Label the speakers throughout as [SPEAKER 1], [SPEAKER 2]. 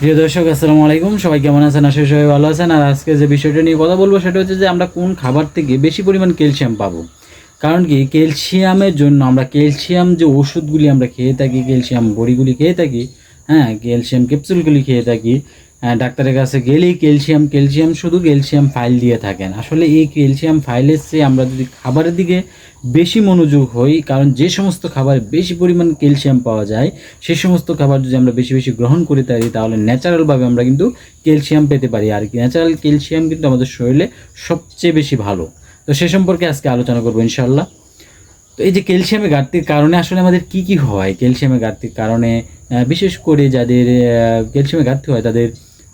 [SPEAKER 1] প্রিয় দর্শক, আসসালামু আলাইকুম। সবাই কেমন আছেন? আশা সবাই ভালো আছেন। আর আজকে যে বিষয়টা নিয়ে কথা বলব, সেটা হচ্ছে যে আমরা কোন খাবার থেকে বেশি পরিমাণ ক্যালসিয়াম পাবো? কারণ কি, ক্যালসিয়ামের জন্য আমরা ক্যালসিয়াম যে ওষুধগুলি আমরা খেয়ে থাকি, ক্যালসিয়াম বড়িগুলি খেয়ে থাকি হ্যাঁ ক্যালসিয়াম ক্যাপসুলগুলি খেয়ে থাকি ডাক্তারের কাছে গেলেই ক্যালসিয়াম ক্যালসিয়াম শুধু ক্যালসিয়াম ফাইল দিয়ে থাকেন। আসলে এই ক্যালসিয়াম ফাইলের চেয়ে আমরা যদি খাবারের দিকে বেশি মনোযোগ হই, কারণ যে সমস্ত খাবারে বেশি পরিমাণ ক্যালসিয়াম পাওয়া যায়, সে সমস্ত খাবার যদি আমরা বেশি বেশি গ্রহণ করে থাকি, তাহলে ন্যাচারালভাবে আমরা কিন্তু ক্যালসিয়াম পেতে পারি। আর কি ন্যাচারাল ক্যালসিয়াম কিন্তু আমাদের শরীরে সবচেয়ে বেশি ভালো। তো সে সম্পর্কে আজকে আলোচনা করব ইনশাল্লাহ তো এই যে ক্যালসিয়ামের ঘাটতির কারণে আসলে আমাদের কি কি হয়? ক্যালসিয়ামের ঘাটতির কারণে বিশেষ করে যাদের ক্যালসিয়ামের ঘাটতি হয়, তাদের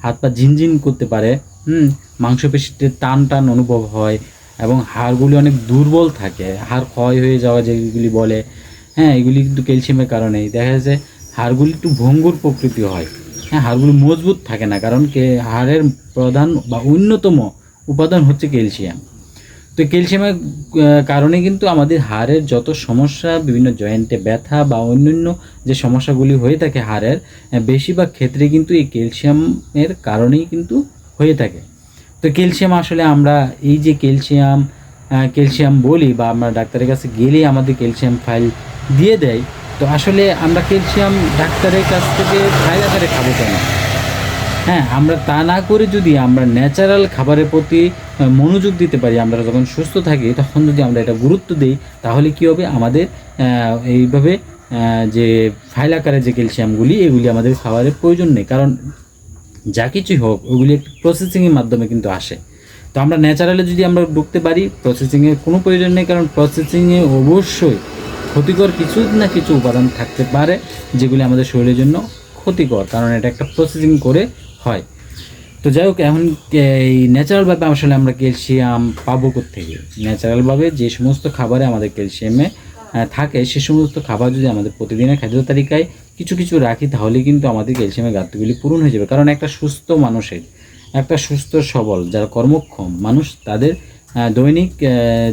[SPEAKER 1] হাত পা ঝিনঝিন করতে পারে, হুম, মাংসপেশিতে টান টান অনুভব হয় এবং হাড়গুলি অনেক দুর্বল থাকে। হাড় ক্ষয় হয়ে যাওয়া যেগুলি বলে হ্যাঁ এগুলি কিন্তু ক্যালসিয়ামের কারণেই দেখা যাচ্ছে হাড়গুলি একটু ভঙ্গুর প্রকৃতি হয়। হ্যাঁ হাড়গুলি মজবুত থাকে না, কারণ কে, হাড়ের প্রধান বা অন্যতম উপাদান হচ্ছে ক্যালসিয়াম। তো ক্যালসিয়ামের কারণে কিন্তু আমাদের হাড়ের যত সমস্যা, বিভিন্ন জয়েন্টে ব্যথা বা অন্যান্য যে সমস্যাগুলি হয়ে থাকে হাড়ের বেশিরভাগ ক্ষেত্রে কিন্তু এই ক্যালসিয়ামের কারণেই কিন্তু হয়ে থাকে। তো ক্যালসিয়াম আসলে আমরা এই যে ক্যালসিয়াম ক্যালসিয়াম বলি বা আমরা ডাক্তারের কাছে গেলেই আমাদের ক্যালসিয়াম ফাইল দিয়ে দেয়, তো আসলে আমরা ক্যালসিয়াম ডাক্তারের কাছ থেকে ফাইল আকারে খাব কেন? হ্যাঁ আমরা তা না করে যদি আমরা ন্যাচারাল খাবারের প্রতি মনোযোগ দিতে পারি, আমরা যখন সুস্থ থাকি, তখন যদি আমরা এটা গুরুত্ব দিই, তাহলে কি হবে? আমাদের এইভাবে যে ফাইল আকারে যে ক্যালসিয়ামগুলি এগুলি আমাদের খাবারের প্রয়োজন নেই। কারণ যা কিছুই হোক, ওগুলি একটু প্রসেসিংয়ের মাধ্যমে কিন্তু আসে। তো আমরা ন্যাচারালি যদি আমরা ঢুকতে পারি প্রসেসিংয়ের কোনো প্রয়োজন নেই, কারণ প্রসেসিংয়ে অবশ্যই ক্ষতিকর কিছু না কিছু উপাদান থাকতে পারে, যেগুলি আমাদের শরীরের জন্য ক্ষতিকর। কারণ এটা একটা প্রসেসিং করে হয়। তো যাই হোক, এখন এই ন্যাচারালভাবে আসলে আমরা ক্যালসিয়াম পাবো থেকে ন্যাচারালভাবে যে সমস্ত খাবারে আমাদের ক্যালসিয়ামে থাকে, সে সমস্ত খাবার যদি আমাদের প্রতিদিনের খাদ্য তালিকায় কিছু কিছু রাখি, তাহলে কিন্তু আমাদের ক্যালসিয়ামের ঘাটতিগুলি পূরণ হয়ে যাবে। কারণ একটা সুস্থ মানুষের, একটা সুস্থ সবল যারা কর্মক্ষম মানুষ, তাদের দৈনিক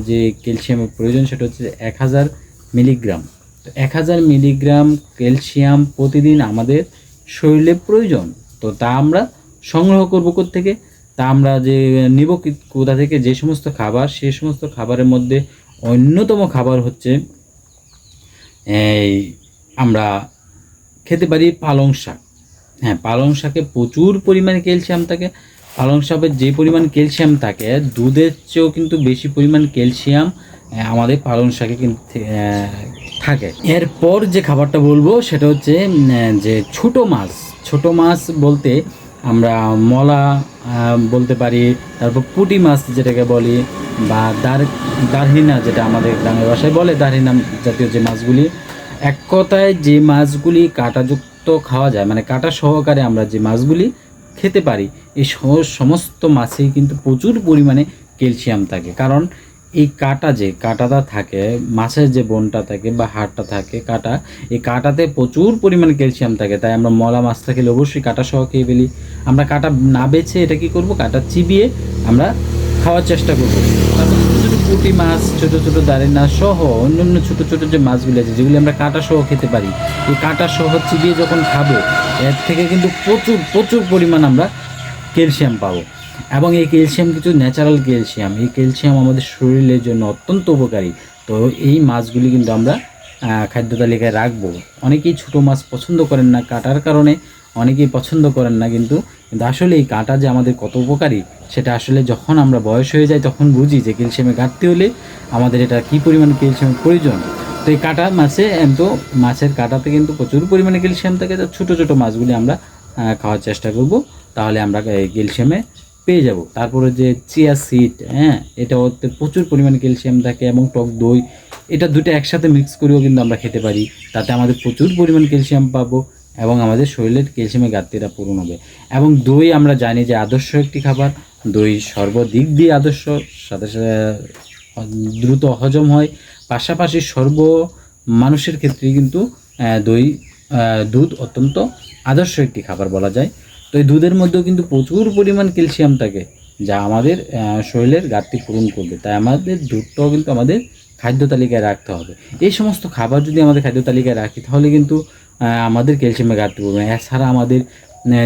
[SPEAKER 1] যে ক্যালসিয়ামের প্রয়োজন সেটা হচ্ছে এক হাজার মিলিগ্রাম। তো এক হাজার মিলিগ্রাম ক্যালসিয়াম প্রতিদিন আমাদের শরীরে প্রয়োজন। তো তা আমরা সংগ্রহ করব থেকে তা আমরা যে নিব কোথা থেকে? যে সমস্ত খাবার, সে সমস্ত খাবারের মধ্যে অন্যতম খাবার হচ্ছে, এই আমরা খেতে পারি পালং শাক। হ্যাঁ পালং শাকে প্রচুর পরিমাণে ক্যালসিয়াম থাকে। পালং শাকের যে পরিমাণ ক্যালসিয়াম থাকে, দুধের চেয়েও কিন্তু বেশি পরিমাণ ক্যালসিয়াম আমাদের পালং শাকে কিন্তু থাকে। এরপর যে খাবারটা বলব, সেটা হচ্ছে যে ছোট মাছ। ছোট মাছ বলতে আমরা মলা বলতে পারি, তারপর পুঁটি মাছ যেটাকে বলি, বা দার, দারহিনা যেটা আমাদের গ্রামের ভাষায় বলে, দারহিনা জাতীয় যে মাছগুলি। এক কথায় যে মাছগুলি কাঁটাযুক্ত খাওয়া যায় মানে কাঁটা সহকারে আমরা যে মাছগুলি খেতে পারি এই সমস্ত মাছেই কিন্তু প্রচুর পরিমাণে ক্যালসিয়াম থাকে। কারণ এই কাঁটা যে কাঁটাটা থাকে, মাছের যে বনটা থাকে বা হাড়টা থাকে কাঁটা, এই কাঁটাতে প্রচুর পরিমাণে ক্যালসিয়াম থাকে। তাই আমরা মলা মাছটা খেলে অবশ্যই কাঁটা সহ খেয়ে ফেলি। আমরা কাঁটা না বেছে এটা কি করব? কাঁটা চিবিয়ে আমরা খাওয়ার চেষ্টা করব। ছোটো ছোটো পুঁটি মাছ, ছোটো ছোটো দাঁড়িনা সহ অন্যান্য ছোটো ছোটো যে মাছগুলি আছে, যেগুলি আমরা কাঁটা সহ খেতে পারি, এই কাঁটা সহ চিবিয়ে যখন খাব, এর থেকে কিন্তু প্রচুর প্রচুর পরিমাণ আমরা ক্যালসিয়াম পাবো। এবং এই ক্যালসিয়াম কিছু ন্যাচারাল ক্যালসিয়াম, এই ক্যালসিয়াম আমাদের শরীরের জন্য অত্যন্ত উপকারী। তো এই মাছগুলি কিন্তু আমরা খাদ্য তালিকায় রাখব। অনেকেই ছোটো মাছ পছন্দ করেন না কাটার কারণে, অনেকেই পছন্দ করেন না কিন্তু কিন্তু আসলে এই কাঁটা যে আমাদের কত উপকারী, সেটা আসলে যখন আমরা বয়স হয়ে যাই তখন বুঝি যে ক্যালসিয়ামে ঘাটতি হলে আমাদের এটা কী পরিমাণ ক্যালসিয়ামের প্রয়োজন। তো এই কাঁটা মাছে তো মাছের কাঁটাতে কিন্তু প্রচুর পরিমাণে ক্যালসিয়াম থাকে। তো ছোটো ছোটো মাছগুলি আমরা খাওয়ার চেষ্টা করব। তাহলে আমরা এই ক্যালসিয়ামে পেয়ে যাব। তারপরে যে চিয়া সিড হ্যাঁ এটা ওতে প্রচুর পরিমাণে ক্যালসিয়াম থাকে এবং টক দই, এটা দুটো একসাথে মিক্স করেও কিন্তু আমরা খেতে পারি। তাতে আমাদের প্রচুর পরিমাণ ক্যালসিয়াম পাবো এবং আমাদের শরীরের ক্যালসিয়ামের ঘাটতিটা পূরণ হবে। এবং দই আমরা জানি যে আদর্শ একটি খাবার। দই সর্বদিক দিয়ে আদর্শ, সাথে সাথে দ্রুত হজম হয়। পাশাপাশি সর্ব মানুষের ক্ষেত্রেই কিন্তু দই দুধ অত্যন্ত আদর্শ একটি খাবার বলা যায়। তো এই দুধের মধ্যেও কিন্তু প্রচুর পরিমাণ ক্যালসিয়াম থাকে, যা আমাদের শরীরের ঘাটতি পূরণ করবে। তাই আমাদের দুধটাও কিন্তু আমাদের খাদ্য তালিকায় রাখতে হবে। এই সমস্ত খাবার যদি আমাদের খাদ্য তালিকায় রাখি, তাহলে কিন্তু আমাদের ক্যালসিয়ামের ঘাটতি পড়বে এছাড়া আমাদের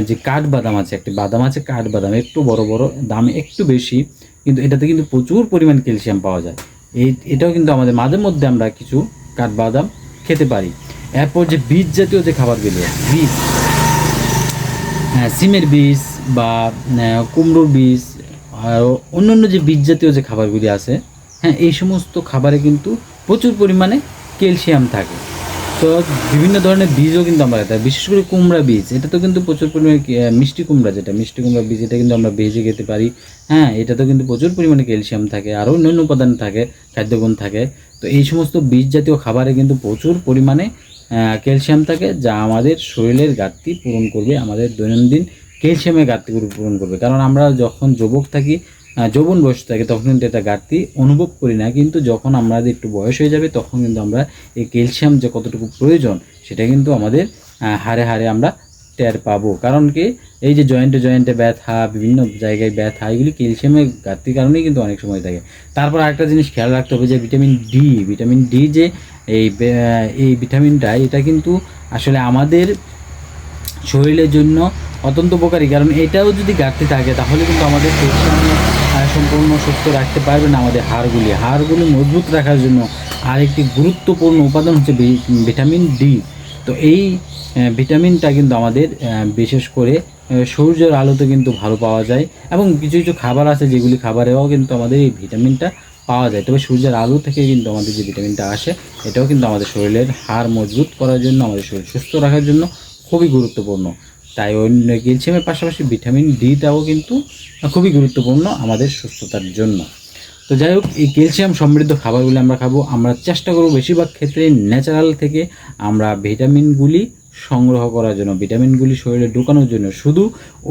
[SPEAKER 1] যে কাঠবাদাম আছে, একটি বাদাম আছে কাঠবাদাম, একটু বড় বড়, দাম একটু বেশি, কিন্তু এটাতে কিন্তু প্রচুর পরিমাণ ক্যালসিয়াম পাওয়া যায়। এই, এটাও কিন্তু আমাদের মাঝে মধ্যে আমরা কিছু কাঠবাদাম খেতে পারি। এরপর যে বীজ জাতীয় যে খাবারগুলো, বীজ সিমের বীজ বা কুমড়োর বীজ আর অন্যান্য যে বীজ জাতীয় যে খাবারগুলি আছে হ্যাঁ এই সমস্ত খাবারে কিন্তু প্রচুর পরিমাণে ক্যালসিয়াম থাকে। তো বিভিন্ন ধরনের বীজও কিন্তু আমরা খেতে। বিশেষ করে কুমড়া বীজ, এটা তো কিন্তু প্রচুর পরিমাণে মিষ্টি কুমড়া যেটা, মিষ্টি কুমড়া বীজ এটা কিন্তু আমরা ভেজে খেতে পারি। হ্যাঁ এটা তো কিন্তু প্রচুর পরিমাণে ক্যালসিয়াম থাকে, আরও অন্যান্য উপাদান থাকে, খাদ্যগুণ থাকে। তো এই সমস্ত বীজ জাতীয় খাবারে কিন্তু প্রচুর পরিমাণে ক্যালসিয়াম থাকে যা আমাদের শরীরের ঘাটতি পূরণ করবে, আমাদের দৈনন্দিন ক্যালসিয়ামের ঘাটতি পূরণ করবে। কারণ আমরা যখন যুবক থাকি যৌবন বয়স থাকে, তখন কিন্তু এটা ঘাটতি অনুভব করি না। কিন্তু যখন আমাদের একটু বয়স হয়ে যাবে, তখন কিন্তু আমরা এই ক্যালসিয়াম যে কতটুকু প্রয়োজন, সেটা কিন্তু আমাদের হারে হারে আমরা টের পাবো। কারণ কি? এই যে জয়েন্টে জয়েন্টে ব্যথা, বিভিন্ন জায়গায় ব্যথা, এগুলি ক্যালসিয়ামের ঘাটতির কারণেই কিন্তু অনেক সময় থাকে। তারপর আরেকটা জিনিস খেয়াল রাখতে হবে যে ভিটামিন ডি ভিটামিন ডি যে এই এই ভিটামিনটা, এটা কিন্তু আসলে আমাদের শরীরের জন্য অত্যন্ত উপকারী। কারণ এটাও যদি ঘাটতি থাকে, তাহলে কিন্তু আমাদের সম্পূর্ণ সুস্থ রাখতে পারবে না আমাদের হাড়গুলি। হাড়গুলি মজবুত রাখার জন্য আরেকটি গুরুত্বপূর্ণ উপাদান হচ্ছে ভিটামিন ডি। তো এই ভিটামিনটা কিন্তু আমাদের বিশেষ করে সূর্যের আলোতে কিন্তু ভালো পাওয়া যায়। এবং কিছু কিছু খাবার আছে যেগুলি খাবারেও কিন্তু আমাদের এই ভিটামিনটা পাওয়া যায়। তবে সূর্যের আলো থেকে কিন্তু আমাদের যে ভিটামিনটা আসে, এটাও কিন্তু আমাদের শরীরের হাড় মজবুত করার জন্য, আমাদের শরীর সুস্থ রাখার জন্য খুবই গুরুত্বপূর্ণ। তাই অন্য ক্যালসিয়ামের পাশাপাশি ভিটামিন ডিটাও কিন্তু খুবই গুরুত্বপূর্ণ আমাদের সুস্থতার জন্য। তো যাই হোক, এই ক্যালসিয়াম সমৃদ্ধ খাবারগুলি আমরা খাব। আমরা চেষ্টা করব বেশিরভাগ ক্ষেত্রে ন্যাচারাল থেকে আমরা ভিটামিনগুলি সংগ্রহ করার জন্য, ভিটামিনগুলি শরীরে ঢুকানোর জন্য। শুধু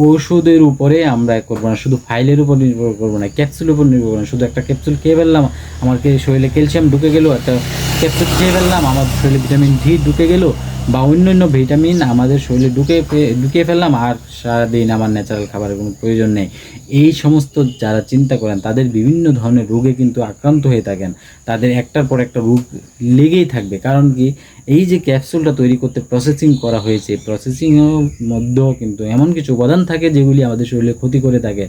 [SPEAKER 1] ওষুধের উপরে আমরা করব না, শুধু ফাইলের উপর নির্ভর করব না, ক্যাপসুলের উপর নির্ভর করব না। শুধু একটা ক্যাপসুল খেয়ে ফেললাম, আমার শরীরে ক্যালসিয়াম ঢুকে গেলো, একটা ক্যাপসুল খেয়ে ফেললাম, আমার শরীরে ভিটামিন ডি ঢুকে গেলো বা অন্যান্য ভিটামিন আমাদের শরীরে ঢুকে ঢুকিয়ে ফেললাম আর সারাদিন আমার ন্যাচারাল খাবারের কোনো প্রয়োজন নেই। এই সমস্ত যারা চিন্তা করেন, তাদের বিভিন্ন ধরনের রোগে কিন্তু আক্রান্ত হয়ে থাকেন। তাদের একটার পর একটা রোগ লেগেই থাকবে। কারণ কি, এই যে ক্যাপসুলটা তৈরি করতে প্রসেসিং করা হয়েছে প্রসেসিংয়ের মধ্যেও কিন্তু এমন কিছু উপাদান থাকে যেগুলি আমাদের শরীরে ক্ষতি করে থাকে।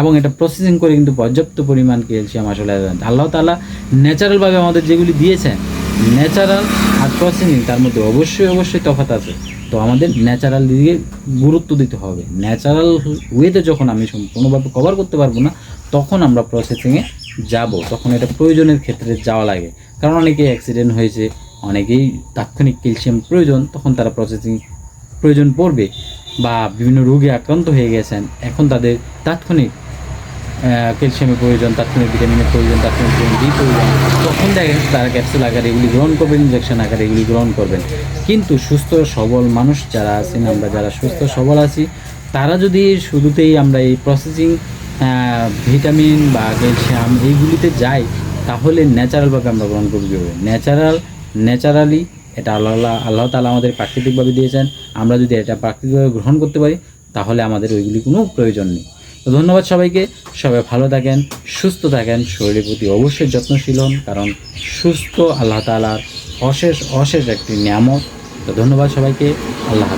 [SPEAKER 1] এবং এটা প্রসেসিং করে কিন্তু পর্যাপ্ত পরিমাণ ক্যালসিয়াম আসলে আল্লাহ তালা ন্যাচারালভাবে আমাদের যেগুলি দিয়েছেন ন্যাচারাল আর প্রসেসিং তার মধ্যে অবশ্যই অবশ্যই তফাৎ আছে। তো আমাদের ন্যাচারাল দিকে গুরুত্ব দিতে হবে। ন্যাচারাল ওয়েতে যখন আমি সম্পূর্ণভাবে কভার করতে পারব না, তখন আমরা প্রসেসিংয়ে যাব। তখন এটা প্রয়োজনের ক্ষেত্রে যাওয়া লাগে। কারণ অনেকেই অ্যাক্সিডেন্ট হয়েছে, অনেকেই তাৎক্ষণিক ক্যালসিয়াম প্রয়োজন, তখন তারা প্রসেসিং প্রয়োজন পড়বে বা বিভিন্ন রোগে আক্রান্ত হয়ে গেছেন। এখন তাদের তাৎক্ষণিক ক্যালসিয়ামের প্রয়োজন তাৎক্ষণিক ভিটামিনের প্রয়োজন তাৎক্ষণিক ভিটামিন ডি প্রয়োজন। তখন দেখেন তারা ক্যাপসুল আকারে এগুলি গ্রহণ করবেন ইঞ্জেকশন আকারে এগুলি গ্রহণ করবেন। কিন্তু সুস্থ, সবল মানুষ যারা আছেন, আমরা যারা সুস্থ, সবল আছি, তারা যদি শুরুতেই আমরা এই প্রসেসিং ভিটামিন বা ক্যালসিয়াম এইগুলিতে যাই, তাহলে ন্যাচারালভাবে আমরা গ্রহণ করব কীভাবে? ন্যাচারাল ন্যাচারালি এটা আল্লাহ আল্লাহ তালা আমাদের প্রাকৃতিকভাবে দিয়েছেন। আমরা যদি এটা প্রাকৃতিকভাবে গ্রহণ করতে পারি, তাহলে আমাদের ওইগুলি কোনো প্রয়োজন নেই। ধন্যবাদ সবাইকে। সবাই ভালো থাকেন, সুস্থ থাকেন, শরীরের প্রতি অবশ্যই যত্নশীল হন, কারণ সুস্থ আল্লাহ তালার অশেষ অশেষ একটি নিয়ামত। তো ধন্যবাদ সবাইকে, আল্লাহ